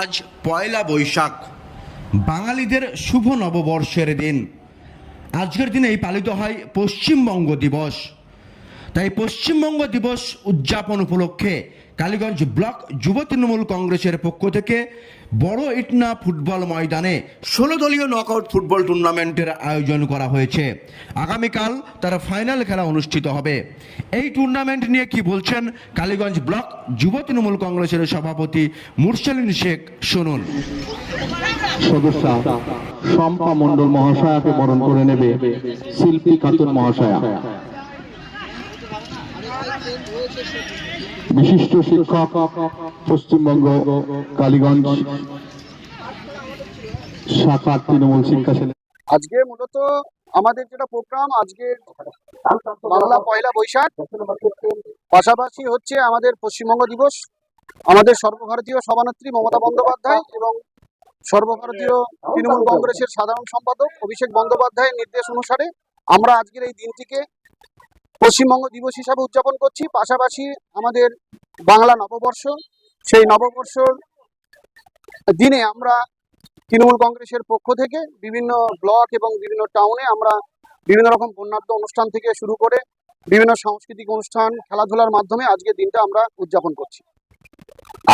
আজ পয়লা বৈশাখ। বাঙালিদের শুভ নববর্ষের দিন। আজকের দিনে এই পালিত হয় পশ্চিমবঙ্গ দিবস। তাই পশ্চিমবঙ্গ দিবস উদযাপন উপলক্ষে কালীগঞ্জ ব্লক যুব তৃণমূল কংগ্রেসের পক্ষ থেকে বড় ইটনা ফুটবল ময়দানে ষোলো দলীয় নকআউট ফুটবল টুর্নামেন্টের আয়োজন করা হয়েছে। আগামীকাল তার ফাইনাল খেলা অনুষ্ঠিত হবে। এই টুর্নামেন্ট নিয়ে কি বলছেন কালীগঞ্জ ব্লক যুব তৃণমূল কংগ্রেসের সভাপতি মুরসালিন শেখ, শুনুন। সদস্যা মহাশয়াকে বরণ করে নেবে শিল্পী খাতুন মহাশয়া। বিশিষ্ট শিক্ষক পশ্চিমবঙ্গ, কালীগঞ্জ, শাখা তৃণমূল শিক্ষা আজকে মূলত আমাদের যেটা প্রোগ্রাম আজকে বাংলা পয়লা বৈশাখ, পাশাপাশি হচ্ছে আমাদের পশ্চিমবঙ্গ দিবস, আমাদের সর্বভারতীয় সভানেত্রী মমতা বন্দ্যোপাধ্যায় এবং সর্বভারতীয় তৃণমূল কংগ্রেসের সাধারণ সম্পাদক অভিষেক বন্দ্যোপাধ্যায়ের নির্দেশ অনুসারে আমরা আজকের এই দিনটিকে পশ্চিমবঙ্গ দিবস হিসাবে উদযাপন করছি। পাশাপাশি আমাদের বাংলা নববর্ষ সেই নববর্ষর দিনে আমরা তৃণমূল কংগ্রেসের পক্ষ থেকে বিভিন্ন ব্লক এবং বিভিন্ন টাউনে আমরা বিভিন্ন রকম বর্ণাঢ্য অনুষ্ঠান থেকে শুরু করে বিভিন্ন সাংস্কৃতিক অনুষ্ঠান খেলাধুলার মাধ্যমে আজকে দিনটা আমরা উদযাপন করছি।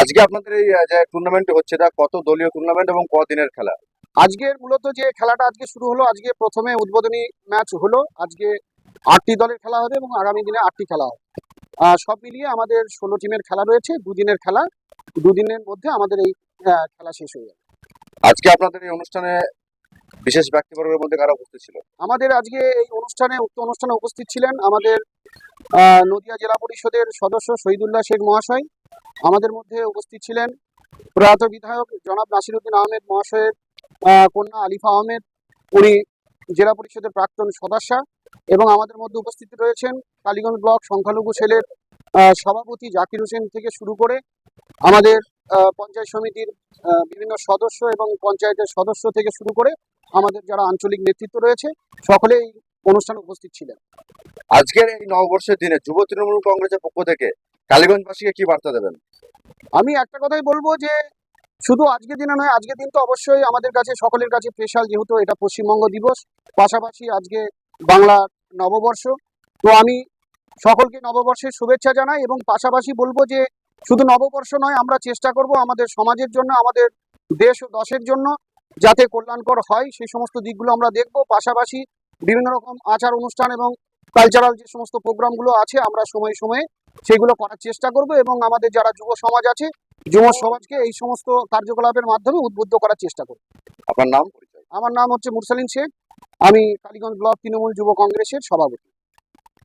আজকে আপনাদের এই যে টুর্নামেন্ট হচ্ছে এটা কত দলীয় টুর্নামেন্ট এবং কদিনের খেলা? আজকের মূলত যে খেলাটা আজকে শুরু হলো আজকে প্রথমে উদ্বোধনী ম্যাচ হলো। আজকে আটটি দলের খেলা হবে এবং আগামী দিনে আটটি খেলা হবে। সব মিলিয়ে আমাদের ষোলো টিমের খেলা রয়েছে দুদিনের খেলা। দুদিনের মধ্যে আমাদের এই খেলা শেষ হয়ে যাবে। আজকে আপনাদের এই অনুষ্ঠানে বিশেষ ব্যক্তিবর্গের মধ্যে কারা উপস্থিত ছিল? আমাদের আজকে এই অনুষ্ঠানে উক্ত অনুষ্ঠানে উপস্থিত ছিলেন আমাদের নদিয়া জেলা পরিষদের সদস্য শহীদুল্লাহ শেখ মহাশয়। আমাদের মধ্যে উপস্থিত ছিলেন প্রয়াত বিধায়ক জনাব নাসিরুদ্দিন আহমেদ মহাশয়ের কন্যা আলিফা আহমেদ। উনি জেলা পরিষদের প্রাক্তন সদস্যা। এবং আমাদের মধ্যে উপস্থিত রয়েছেন কালীগঞ্জ ব্লক সংখ্যালঘু সেলের সভাপতি জাকির হোসেন থেকে শুরু করে আমাদের পঞ্চায়েত সমিতির বিভিন্ন সদস্য এবং পঞ্চায়েতের সদস্য থেকে শুরু করে আমাদের যারা আঞ্চলিক নেতৃত্ব রয়েছে সকলে এই অনুষ্ঠানে উপস্থিত ছিলেন। আজকের এই নববর্ষের দিনে যুব তৃণমূল কংগ্রেসের পক্ষ থেকে কালীগঞ্জবাসীকে কি বার্তা দেবেন? আমি একটা কথাই বলব যে শুধু আজকের দিনে নয় আজকের দিন তো অবশ্যই আমাদের কাছে সকলের কাছে স্পেশাল যেহেতু এটা পশ্চিমবঙ্গ দিবস পাশাপাশি আজকে বাংলা নববর্ষ। তো আমি সকলকে নববর্ষের শুভেচ্ছা জানাই এবং পাশাপাশি বলব যে শুধু নববর্ষ নয় আমরা চেষ্টা করব আমাদের সমাজের জন্য আমাদের দেশ ও দশের জন্য যাতে কল্যাণকর হয়। সেই সমস্ত দিকগুলো আমরা দেখব। পাশাপাশি বিভিন্ন রকম আচার অনুষ্ঠান এবং কালচারাল যে সমস্ত প্রোগ্রামগুলো আছে আমরা সময়ে সময়ে সেগুলো করার চেষ্টা করব এবং আমাদের যারা যুব সমাজ আছে যুব সমাজকে এই সমস্ত কার্যকলাপের মাধ্যমে উদ্বুদ্ধ করার চেষ্টা করব। আপনার নাম পরিচয়? আমার নাম হচ্ছে মুরসালিন শেখ। আমি কালীগঞ্জ ব্লক তৃণমূল যুব কংগ্রেসের সভাপতি।